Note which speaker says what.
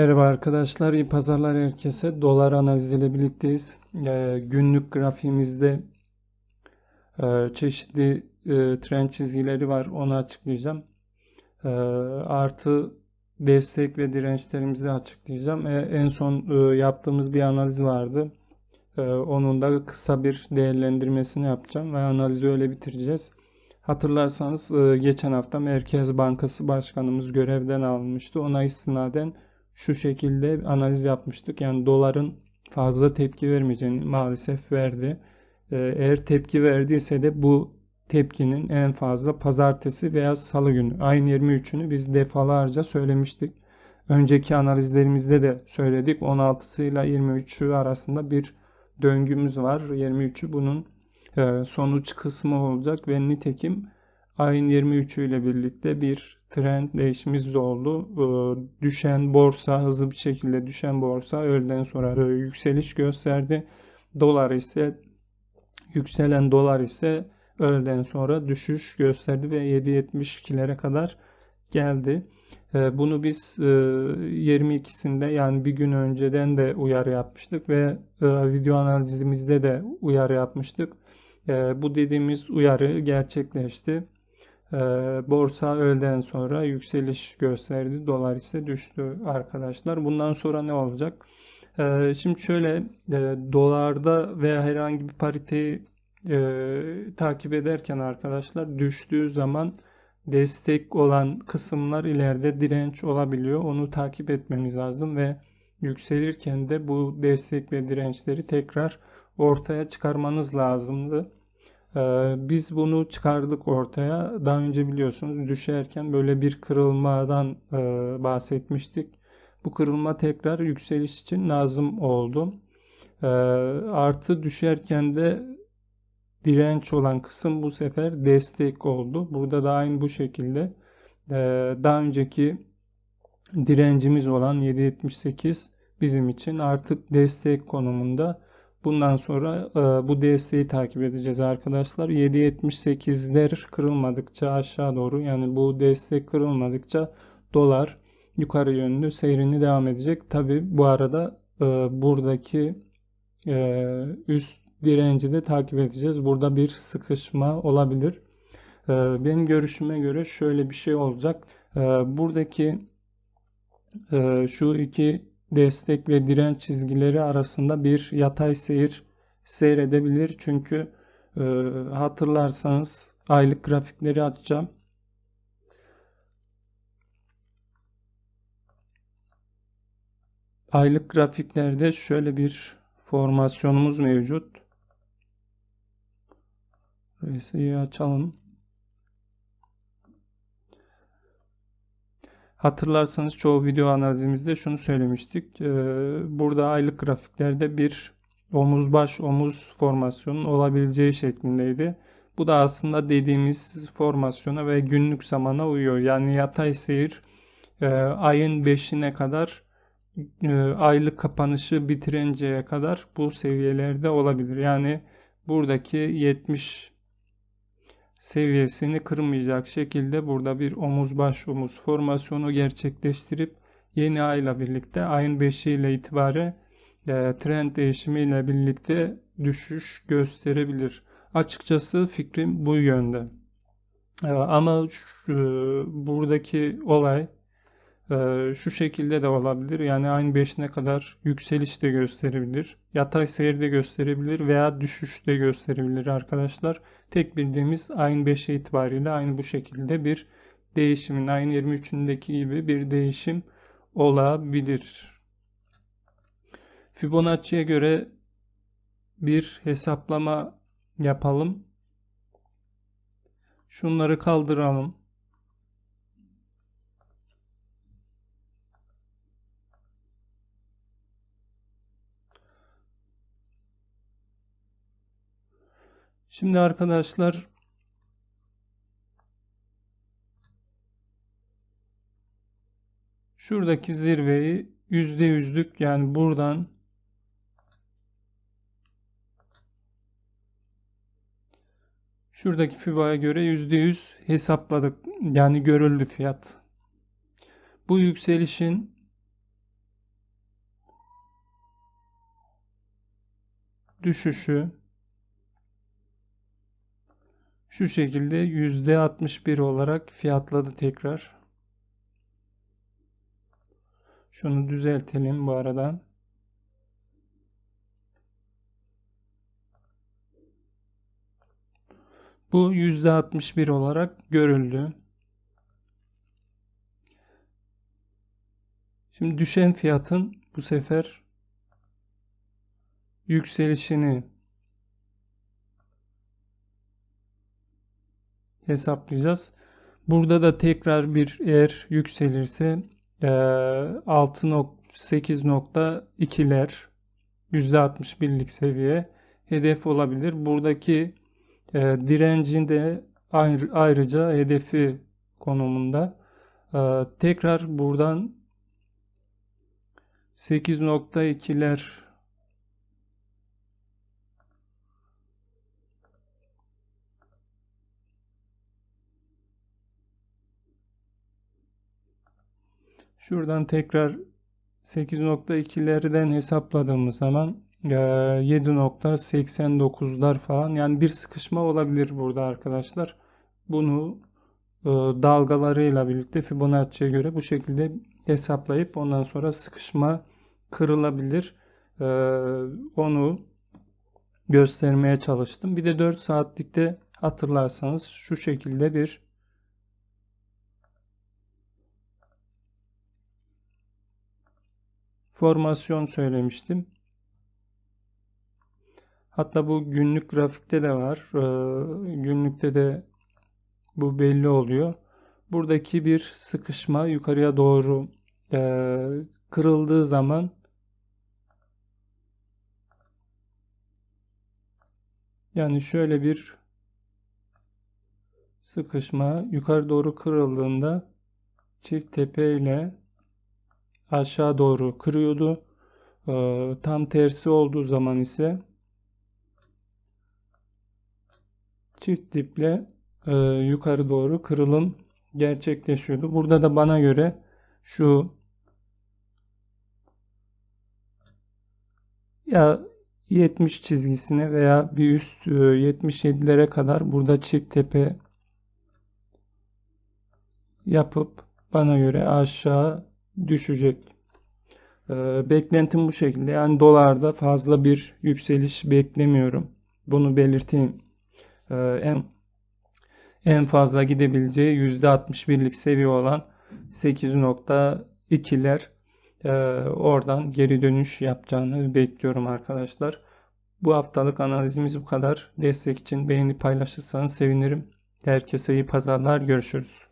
Speaker 1: Merhaba arkadaşlar, iyi pazarlar herkese. Dolar analiziyle birlikteyiz. Ee, günlük grafiğimizde e, çeşitli e, trend çizgileri var, onu açıklayacağım. E, artı destek ve dirençlerimizi açıklayacağım. E, en son e, yaptığımız bir analiz vardı. E, onun da kısa bir değerlendirmesini yapacağım ve analizi öyle bitireceğiz. Hatırlarsanız e, geçen hafta Merkez Bankası Başkanımız görevden alınmıştı. Ona istinaden şu şekilde analiz yapmıştık. Yani doların fazla tepki vermeyeceğini maalesef verdi. Ee, eğer tepki verdiyse de bu tepkinin en fazla pazartesi veya salı günü ayın 23'ünü biz defalarca söylemiştik. Önceki analizlerimizde de söyledik. 16'sı ile 23'ü arasında bir döngümüz var. 23'ü bunun e, sonuç kısmı olacak ve nitekim ayın 23'ü ile birlikte bir trend değişimiz oldu. Ee, düşen borsa hızlı bir şekilde düşen borsa öğleden sonra yükseliş gösterdi. Dolar ise yükselen dolar ise öğleden sonra düşüş gösterdi ve 7.72'lere kadar geldi. Ee, bunu biz 22'sinde e, yani bir gün önceden de uyarı yapmıştık ve e, video analizimizde de uyarı yapmıştık. Ee, bu dediğimiz uyarı gerçekleşti. Ee, borsa öğleden sonra yükseliş gösterdi. Dolar ise düştü arkadaşlar. Bundan sonra ne olacak? Ee, şimdi şöyle e, dolarda veya herhangi bir pariteyi e, takip ederken arkadaşlar düştüğü zaman destek olan kısımlar ileride direnç olabiliyor. Onu takip etmemiz lazım ve yükselirken de bu destek ve dirençleri tekrar ortaya çıkarmanız lazımdı. Ee, biz bunu çıkardık ortaya. Daha önce biliyorsunuz düşerken böyle bir kırılmadan e, bahsetmiştik. Bu kırılma tekrar yükseliş için lazım oldu. Ee, artı düşerken de direnç olan kısım bu sefer destek oldu. Burada da aynı bu şekilde ee, daha önceki direncimiz olan 7.78 bizim için artık destek konumunda. Bundan sonra e, bu desteği takip edeceğiz arkadaşlar. 7.78'ler kırılmadıkça aşağı doğru yani bu destek kırılmadıkça dolar yukarı yönlü seyrini devam edecek. Tabi bu arada e, buradaki e, üst direnci de takip edeceğiz. Burada bir sıkışma olabilir. Benim görüşüme göre şöyle bir şey olacak. Buradaki şu iki destek ve direnç çizgileri arasında bir yatay seyir seyredebilir. Çünkü e, hatırlarsanız aylık grafikleri açacağım. Aylık grafiklerde şöyle bir formasyonumuz mevcut. Burayı açalım. Hatırlarsanız çoğu video analizimizde şunu söylemiştik. Ee, burada aylık grafiklerde bir omuz baş omuz formasyonun olabileceği şeklindeydi. Bu da aslında dediğimiz formasyona ve günlük zamana uyuyor. Yani yatay seyir e, ayın 5'ine kadar e, aylık kapanışı bitirinceye kadar bu seviyelerde olabilir. Yani buradaki 70 seviyesini kırmayacak şekilde burada bir omuz baş omuz formasyonu gerçekleştirip yeni ayla birlikte ayın 5'i ile itibaren e, trend değişimi ile birlikte düşüş gösterebilir. Açıkçası fikrim bu yönde. E, ama şu, buradaki olay ee, şu şekilde de olabilir. Yani aynı 5'ine kadar yükseliş de gösterebilir. Yatay seyir de gösterebilir veya düşüş de gösterebilir arkadaşlar. Tek bildiğimiz aynı 5 itibariyle aynı bu şekilde bir değişimin aynı 23'ündeki gibi bir değişim olabilir. Fibonacci'ye göre bir hesaplama yapalım. Şunları kaldıralım. Şimdi arkadaşlar şuradaki zirveyi yüzde yüzlük yani buradan şuradaki FIBA'ya göre yüzde yüz hesapladık. Yani görüldü fiyat. Bu yükselişin düşüşü şu şekilde %61 olarak fiyatladı tekrar. Şunu düzeltelim bu arada. Bu %61 olarak görüldü. Şimdi düşen fiyatın bu sefer yükselişini hesaplayacağız. Burada da tekrar bir eğer yükselirse 6.8.2'ler %61'lik seviye hedef olabilir. Buradaki e, direncin de ayrı, ayrıca hedefi konumunda. E, tekrar buradan 8.2'ler Şuradan tekrar 8.2'lerden hesapladığımız zaman 7.89'lar e, falan yani bir sıkışma olabilir burada arkadaşlar. Bunu e, dalgalarıyla birlikte Fibonacci'ye göre bu şekilde hesaplayıp ondan sonra sıkışma kırılabilir. E, onu göstermeye çalıştım. Bir de 4 saatlikte hatırlarsanız şu şekilde bir formasyon söylemiştim. Hatta bu günlük grafikte de var. Ee, günlükte de bu belli oluyor. Buradaki bir sıkışma yukarıya doğru e, kırıldığı zaman yani şöyle bir sıkışma yukarı doğru kırıldığında çift tepe ile aşağı doğru kırıyordu. Ee, tam tersi olduğu zaman ise çift diple e, yukarı doğru kırılım gerçekleşiyordu. Burada da bana göre şu ya 70 çizgisine veya bir üst 77'lere e, kadar burada çift tepe yapıp bana göre aşağı düşecek. Ee, beklentim bu şekilde. Yani dolarda fazla bir yükseliş beklemiyorum. Bunu belirteyim. Ee, en en fazla gidebileceği %61'lik seviye olan 8.2'ler e, oradan geri dönüş yapacağını bekliyorum arkadaşlar. Bu haftalık analizimiz bu kadar. Destek için beğeni paylaşırsanız sevinirim. Herkese iyi pazarlar. Görüşürüz.